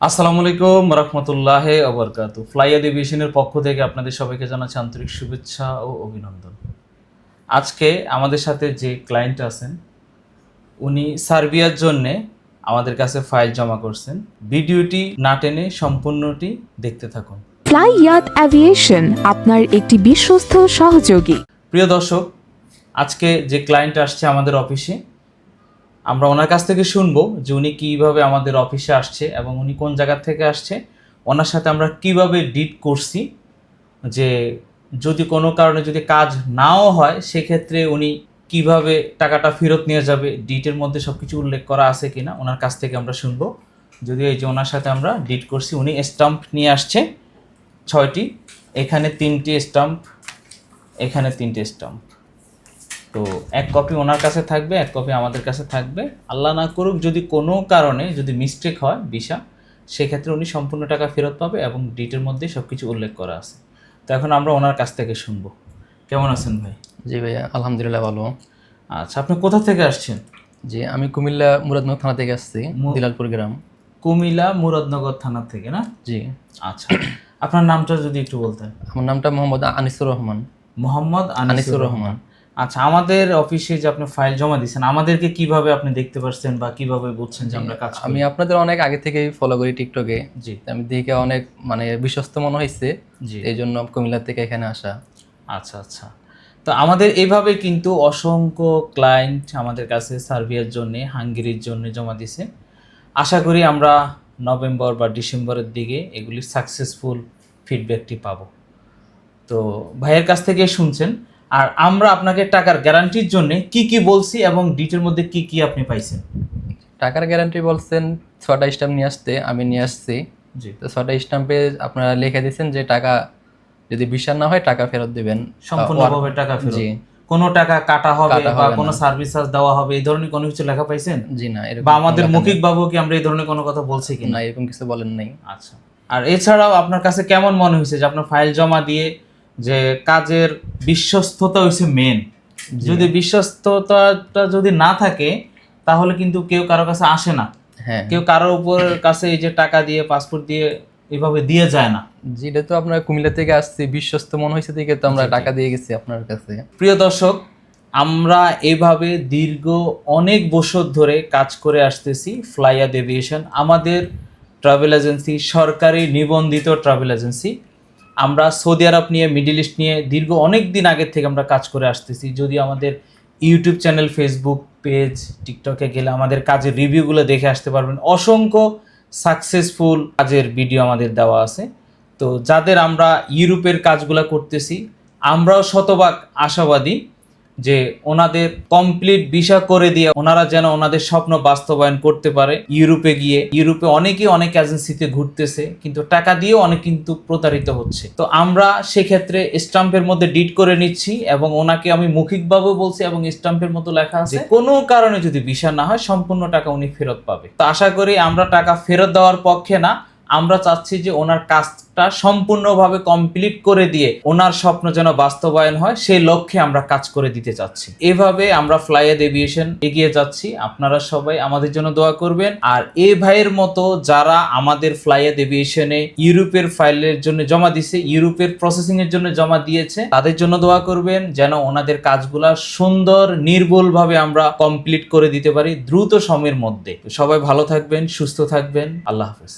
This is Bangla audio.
আসসালামু আলাইকুম রহমতুল্লাহ আবরকাত ফ্লাই এভিয়েশনের পক্ষ থেকে আপনাদের সবাইকে জানাচ্ছি আন্তরিক শুভেচ্ছা ও অভিনন্দন। আজকে আমাদের সাথে যে ক্লায়েন্ট আছেন উনি সার্বিয়ার জন্যে আমাদের কাছে ফাইল জমা করছেন। ভিডিওটি না টেনে সম্পূর্ণটি দেখতে থাকুন। ফ্লাই ইয়াত অ্যাভিয়েশন আপনার একটি বিশ্বস্ত সহযোগী। প্রিয় দর্শক আজকে যে ক্লায়েন্ট আসছে আমাদের অফিসে আমরা ওনার কাছ থেকে শুনব যে উনি কীভাবে আমাদের অফিসে আসছে এবং উনি কোন জায়গা থেকে আসছে। ওনার সাথে আমরা কীভাবে ডিট করছি যে যদি কোনো কারণে যদি কাজ নাও হয়, সেক্ষেত্রে উনি কীভাবে টাকাটা ফেরত নিয়ে যাবে ডিটের মধ্যে সব কিছু উল্লেখ করা আছে কিনা ওনার কাছ থেকে আমরা শুনব। যদিও এই যে ওনার সাথে আমরা ডিট করছি, উনি স্টাম্প নিয়ে আসছে ছয়টি, এখানে তিনটি স্টাম্প এখানে তিনটে স্টাম্প তো এক কপি ওনার কাছে থাকবে এক কপি আমাদের কাছে থাকবে। আল্লাহ না করুক যদি কোনো কারণে যদি মিস্টেক হয় ভিসা সেক্ষেত্রে উনি সম্পূর্ণ টাকা ফেরত পাবে এবং ডিটের মধ্যে সব কিছু উল্লেখ করা আছে। তো এখন আমরা ওনার কাছ থেকে শুনব। কেমন আছেন ভাই? জি ভাইয়া আলহামদুলিল্লাহ ভালো। আচ্ছা আপনি কোথা থেকে আসছেন? জি আমি কুমিল্লা মুরাদনগর থানা থেকে আসছি দিলালপুর গ্রাম। কুমিল্লা মুরাদনগর থানা থেকে না? জি। আচ্ছা আপনার নামটা যদি একটু বলতেন। আমার নামটা মোহাম্মদ আনিসুর রহমান। মোহাম্মদ আনিসুর রহমান। আচ্ছা আমাদের অফিসে যে আপনি ফাইল জমা দিয়েছেন আমাদেরকে কীভাবে আপনি দেখতে পাচ্ছেন বা কীভাবে বুঝছেন যে আমরা কাজ আমি আপনাদের অনেক আগে থেকেই ফলো করি টিকটকে জি। আমি দেখে অনেক মানে বিশ্বস্ত মনে হয়েছে জি। এই জন্য কুমিল্লা থেকে এখানে আসা। আচ্ছা আচ্ছা। তো আমাদের এইভাবে কিন্তু অসংখ্য ক্লায়েন্ট আমাদের কাছে সার্ভিয়ার জন্য হাঙ্গেরির জন্য জমা দিছে আশা করি আমরা নভেম্বর বা ডিসেম্বরের দিকে এগুলি সাকসেসফুল ফিডব্যাকটি পাবো। তো ভাইয়ের কাছ থেকে শুনছেন আর আমরা আপনাকে টাকার গ্যারান্টির জন্য কি কি বলছি এবং ডিটের মধ্যে কি কি আপনি পাইছেন? টাকার গ্যারান্টি বলছেন ছটা স্টাম্প নিয়ে আসতে আমি নিয়ে আসছি। জি। তো ছটা স্ট্যাম্পে আপনারা লিখে দিয়েছেন যে টাকা যদি বিশ্বাস না হয় টাকা ফেরত দিবেন। সম্পূর্ণভাবে টাকা ফেরত। জি। কোনো টাকা কাটা হবে বা কোনো সার্ভিস চার্জ দেওয়া হবে এই ধরনের কোনো কিছু লেখা পাইছেন? জি না এরকম বা আমাদের। মৌখিক বাবু কি আমরা এই ধরনের কোনো কথা বলছি কি না এরকম কিছু বলেন নাই। আচ্ছা। আর এছাড়াও আপনার কাছে কেমন মনে হয়েছে যে আপনার ফাইল জমা দিয়ে যে কাজের বিশ্বস্ততা হয়েছে মেন যদি বিশ্বস্ততাটা যদি না থাকে তাহলে কিন্তু কেউ কারও কাছে আসে না। হ্যাঁ। কেউ কারোর উপর কাছে এই যে টাকা দিয়ে পাসপোর্ট দিয়ে এভাবে দিয়ে যায় না। যেটা তো আপনার কুমিল্লা থেকে আসছি বিশ্বস্ত মনে হয়েছে থেকে তো আমরা। টাকা দিয়ে গেছি আপনার কাছে। প্রিয় দর্শক আমরা এভাবে দীর্ঘ অনেক বছর ধরে কাজ করে আসতেছি ফ্লাইয়াদ এভিয়েশন আমাদের ট্রাভেল এজেন্সি সরকারি নিবন্ধিত ট্রাভেল এজেন্সি আমরা সৌদি আরব নিয়ে, মিডিল ইস্ট নিয়ে দীর্ঘ অনেক দিন আগের থেকে আমরা কাজ করে আসতেছি। যদি আমাদের ইউটিউব চ্যানেল, ফেসবুক পেজ, টিকটকে গেলে আমাদের কাজের রিভিউগুলো দেখে আসতে পারবেন। অসংখ্য সাকসেসফুল কাজের ভিডিও আমাদের দেওয়া আছে। তো যাদের আমরা ইউরোপের কাজগুলো করতেছি, আমরাও শতভাগ আশাবাদী যে ওনাদের কমপ্লিট ভিসা করে দিয়ে ওনারা যেন ওনাদের স্বপ্ন বাস্তবায়ন করতে পারে ইউরোপে গিয়ে। ইউরোপে অনেকেই অনেক এজেন্সিতে ঘুরতেছে কিন্তু টাকা দিয়েও অনেক কিন্তু প্রতারিত হচ্ছে। তো আমরা সেক্ষেত্রে স্টাম্পের মধ্যে ডিট করে নিচ্ছি এবং ওনাকে আমি মৌখিকভাবে বলছি এবং স্টাম্পের মতো লেখা আছে কোনো কারণে যদি ভিসা না হয় সম্পূর্ণ টাকা উনি ফেরত পাবে। তো আশা করি আমরা টাকা ফেরত দেওয়ার পক্ষে না আমরা চাচ্ছি যে ওনার কাজটা সম্পূর্ণভাবে কমপ্লিট করে দিয়ে ওনার স্বপ্ন যেন বাস্তবায়ন হয় সেই লক্ষ্যে আমরা কাজ করে দিতে চাচ্ছি। এভাবে আমরা ফ্লাইয়েড এভিয়েশন এগিয়ে যাচ্ছি। আপনারা সবাই আমাদের জন্য দোয়া করবেন। আর এ ভাইয়ের মতো যারা আমাদের ফ্লাইয়েড এভিয়েশনে ইউরোপের ফাইলের জন্য জমা দিছে, ইউরোপের প্রসেসিং এর জন্য জমা দিয়েছে, তাদের জন্য দোয়া করবেন যেন ওনাদের কাজগুলা সুন্দর, নির্ভুলভাবে আমরা কমপ্লিট করে দিতে পারি দ্রুত সময়ের মধ্যে। সবাই ভালো থাকবেন, সুস্থ থাকবেন। আল্লাহ হাফেজ।